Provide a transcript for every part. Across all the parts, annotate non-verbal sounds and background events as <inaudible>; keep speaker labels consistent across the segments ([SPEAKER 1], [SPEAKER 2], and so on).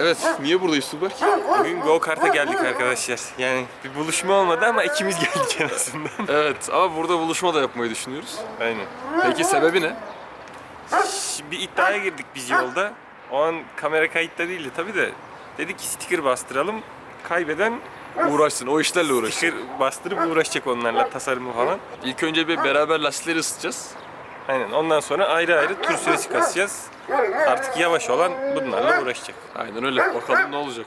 [SPEAKER 1] Evet, niye buradayız Tuğberk?
[SPEAKER 2] Bugün go kart'a geldik arkadaşlar. Yani bir buluşma olmadı ama ikimiz geldik en azından. <laughs>
[SPEAKER 1] Evet, ama burada buluşma da yapmayı düşünüyoruz.
[SPEAKER 2] Aynen.
[SPEAKER 1] Peki sebebi ne?
[SPEAKER 2] Şimdi bir iddiaya girdik biz yolda. O an kamera kayıtta değildi tabi de. Dedik ki sticker bastıralım. Kaybeden
[SPEAKER 1] Uğraşsın, o işlerle uğraşsın.
[SPEAKER 2] sticker bastırıp uğraşacak onlarla tasarımı falan.
[SPEAKER 1] İlk önce bir beraber lastikleri ısıtacağız.
[SPEAKER 2] Aynen. Ondan sonra ayrı ayrı tur süresi kasacağız. Artık yavaş olan bunlarla uğraşacak.
[SPEAKER 1] Aynen öyle. Bakalım ne olacak.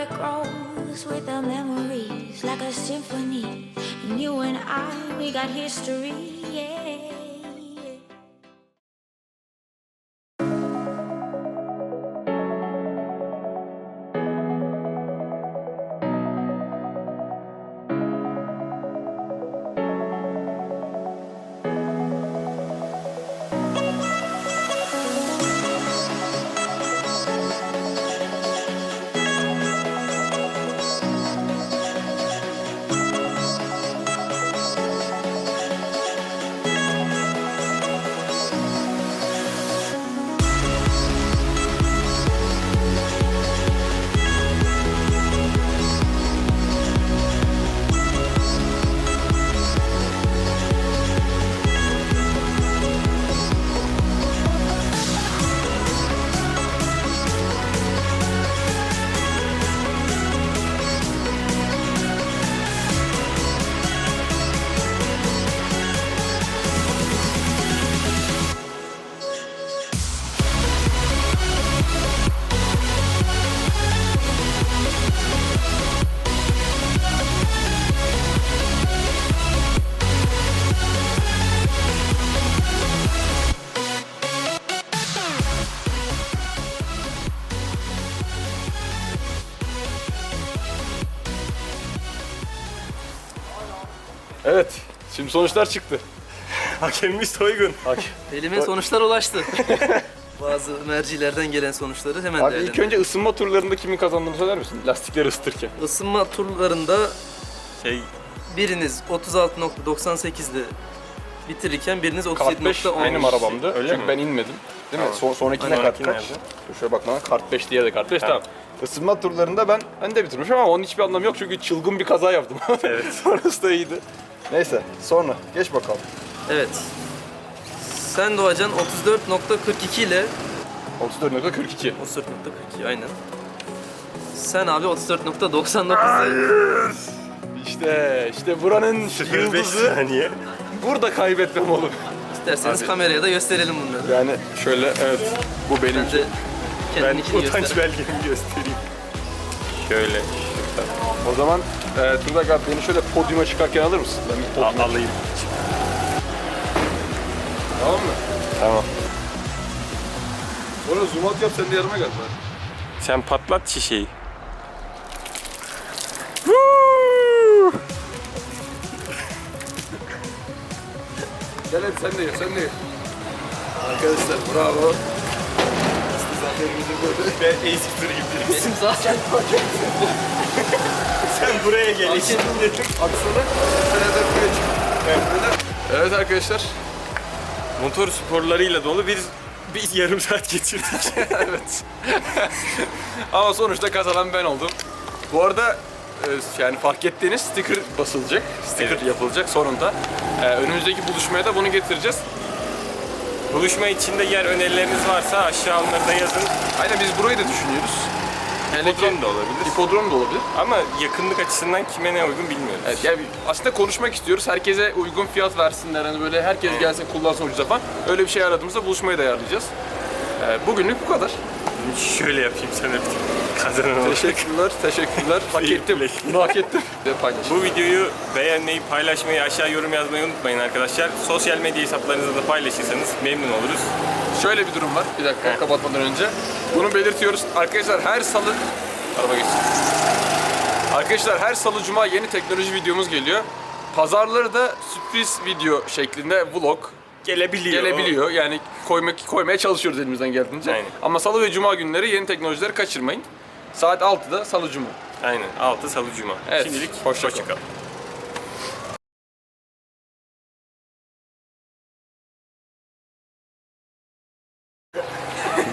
[SPEAKER 3] it grows with the memories like a symphony. And you and I, we got history. Yeah.
[SPEAKER 4] Şimdi sonuçlar çıktı. <laughs>
[SPEAKER 2] Hakemimiz Toygun.
[SPEAKER 5] Elime sonuçlar ulaştı. <laughs> Bazı mercilerden gelen sonuçları hemen
[SPEAKER 4] Abi ilk
[SPEAKER 5] değerlendirelim.
[SPEAKER 4] önce ısınma turlarında kimin kazandığını söyler misin? Lastikleri ısıtırken.
[SPEAKER 5] Isınma turlarında
[SPEAKER 2] Şey
[SPEAKER 5] biriniz 36.98 ile bitirirken biriniz
[SPEAKER 4] Kart 5
[SPEAKER 5] 37.10.
[SPEAKER 4] benim arabamdı.
[SPEAKER 2] Öyle
[SPEAKER 4] Çünkü
[SPEAKER 2] mi?
[SPEAKER 4] ben inmedim. Değil mi? Son, sonrakine
[SPEAKER 2] Aynen.
[SPEAKER 4] kart kaç?
[SPEAKER 2] nerede?
[SPEAKER 4] Dur şöyle bak bana kart 5 diye de kart 5
[SPEAKER 2] Tamam.
[SPEAKER 4] Isınma turlarında ben ben de bitirmişim ama onun hiçbir anlamı yok çünkü çılgın bir kaza yaptım.
[SPEAKER 2] Evet. <laughs>
[SPEAKER 4] Sonrası da iyiydi. Neyse sonra geç bakalım.
[SPEAKER 5] Evet. Sen Doğacan 34.42 ile
[SPEAKER 4] 34.42.
[SPEAKER 5] 34.42 aynen. Sen abi 34.99 ile
[SPEAKER 4] İşte işte buranın
[SPEAKER 2] 05
[SPEAKER 4] yıldızı
[SPEAKER 2] saniye.
[SPEAKER 4] burada kaybetmem oğlum.
[SPEAKER 5] isterseniz
[SPEAKER 4] Abi.
[SPEAKER 5] kameraya da gösterelim bunları.
[SPEAKER 4] Yani şöyle evet bu benim.
[SPEAKER 5] Ben kendininkini
[SPEAKER 2] utanç
[SPEAKER 5] göster.
[SPEAKER 2] belgemi göstereyim. Şöyle.
[SPEAKER 4] O zaman e, Turdak abi beni şöyle podyuma çıkarken alır mısın? Ben bir podyuma
[SPEAKER 2] Al, alayım.
[SPEAKER 4] Tamam mı?
[SPEAKER 2] Tamam.
[SPEAKER 4] Sonra zoom out yap sen de yanıma gel bari.
[SPEAKER 2] Sen patlat şişeyi.
[SPEAKER 4] Gel hadi sen de ye, sen de ye. Arkadaşlar bravo.
[SPEAKER 2] Ben durayım dedim.
[SPEAKER 5] Benim zaten
[SPEAKER 2] Sen buraya gel.
[SPEAKER 5] Akin.
[SPEAKER 4] Aksana. Beraber buraya çık. Evet arkadaşlar.
[SPEAKER 2] Motor sporlarıyla dolu bir bir yarım saat geçirdik. <laughs>
[SPEAKER 4] evet. Ama sonuçta kazanan ben oldum. Bu arada e, yani fark ettiğiniz sticker basılacak. Sticker
[SPEAKER 2] Evet.
[SPEAKER 4] yapılacak sonunda. E, önümüzdeki buluşmaya da bunu getireceğiz.
[SPEAKER 2] Buluşma içinde yer önerileriniz varsa aşağı onları da yazın.
[SPEAKER 4] Aynen biz burayı da düşünüyoruz. Ki-
[SPEAKER 2] Hipodrom da olabilir.
[SPEAKER 4] Hipodrom da olabilir.
[SPEAKER 2] Ama yakınlık açısından kime ne uygun bilmiyoruz.
[SPEAKER 4] Evet, yani aslında konuşmak istiyoruz. Herkese uygun fiyat versinler. Hani böyle herkes gelsin kullansın ucuza falan. Öyle bir şey aradığımızda buluşmayı da ayarlayacağız. E, bugünlük bu kadar.
[SPEAKER 2] Şöyle yapayım sana bir kazanan olarak.
[SPEAKER 4] Teşekkürler, teşekkürler. <laughs> hak ettim. Bunu hak ettim. <laughs> Ve.
[SPEAKER 2] Bu videoyu beğenmeyi, paylaşmayı, aşağı yorum yazmayı unutmayın arkadaşlar. Sosyal medya hesaplarınızda da paylaşırsanız memnun oluruz.
[SPEAKER 4] Şöyle bir durum var. Bir dakika kapatmadan önce. Bunu belirtiyoruz. Arkadaşlar her salı... Araba geçsin. Arkadaşlar her salı cuma yeni teknoloji videomuz geliyor. Pazarları da sürpriz video şeklinde vlog
[SPEAKER 2] Gelebiliyor.
[SPEAKER 4] gelebiliyor. Yani koymak koymaya çalışıyoruz elimizden geldiğince.
[SPEAKER 2] Aynen.
[SPEAKER 4] Ama salı ve cuma günleri yeni teknolojileri kaçırmayın. Saat 6'da salı cuma.
[SPEAKER 2] Aynen. 6 Salı Cuma.
[SPEAKER 4] Evet,
[SPEAKER 2] Şimdilik
[SPEAKER 4] hoşça
[SPEAKER 2] hoşça
[SPEAKER 4] kalın.
[SPEAKER 2] kalın.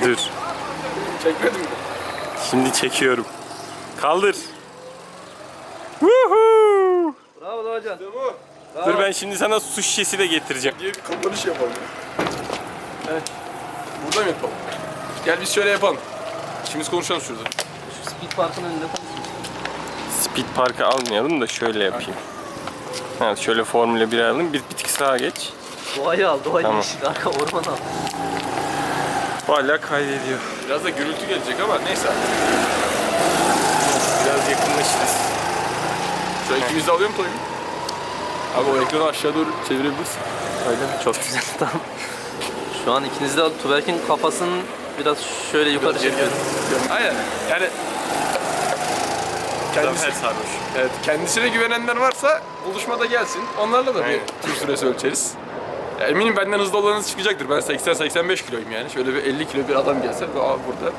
[SPEAKER 2] Dur.
[SPEAKER 4] Çekmedim mi?
[SPEAKER 2] Şimdi çekiyorum. Kaldır. Woohoo!
[SPEAKER 5] Bravo Doğacan.
[SPEAKER 2] Dur ben şimdi sana su şişesi de getireceğim.
[SPEAKER 4] diye bir kapanış yapalım. Evet. Burada mı yapalım? Gel biz şöyle yapalım. İkimiz konuşalım şurada.
[SPEAKER 5] Şu speed parkın önünde konuşuyoruz.
[SPEAKER 2] Speed Park'ı almayalım da şöyle yapayım. Ha, şöyle Formula 1 alalım. Bir, bir tık sağa geç.
[SPEAKER 5] Doğayı al, doğayı
[SPEAKER 2] Tamam.
[SPEAKER 5] yeşil, arka orman al.
[SPEAKER 2] Hala kaydediyor.
[SPEAKER 4] Biraz da gürültü gelecek ama neyse.
[SPEAKER 2] Biraz yakınlaşırız.
[SPEAKER 4] Şöyle ikimiz de alıyor mu Toygun? Abi o ekranı aşağı doğru çevirebilirsin.
[SPEAKER 5] Öyle mi? Çok güzel. <laughs> tamam. Şu an ikiniz de. Tuberk'in kafasını biraz şöyle yukarı çekiyorum.
[SPEAKER 4] Aynen. Yani kendisi,
[SPEAKER 2] Zafer sarhoş.
[SPEAKER 4] evet, kendisine güvenenler varsa buluşmada gelsin. Onlarla da bir
[SPEAKER 2] Aynen.
[SPEAKER 4] tur süresi ölçeriz. Ya eminim benden hızlı olanınız çıkacaktır. Ben 80-85 kiloyum yani. Şöyle bir 50 kilo bir adam gelse aa burada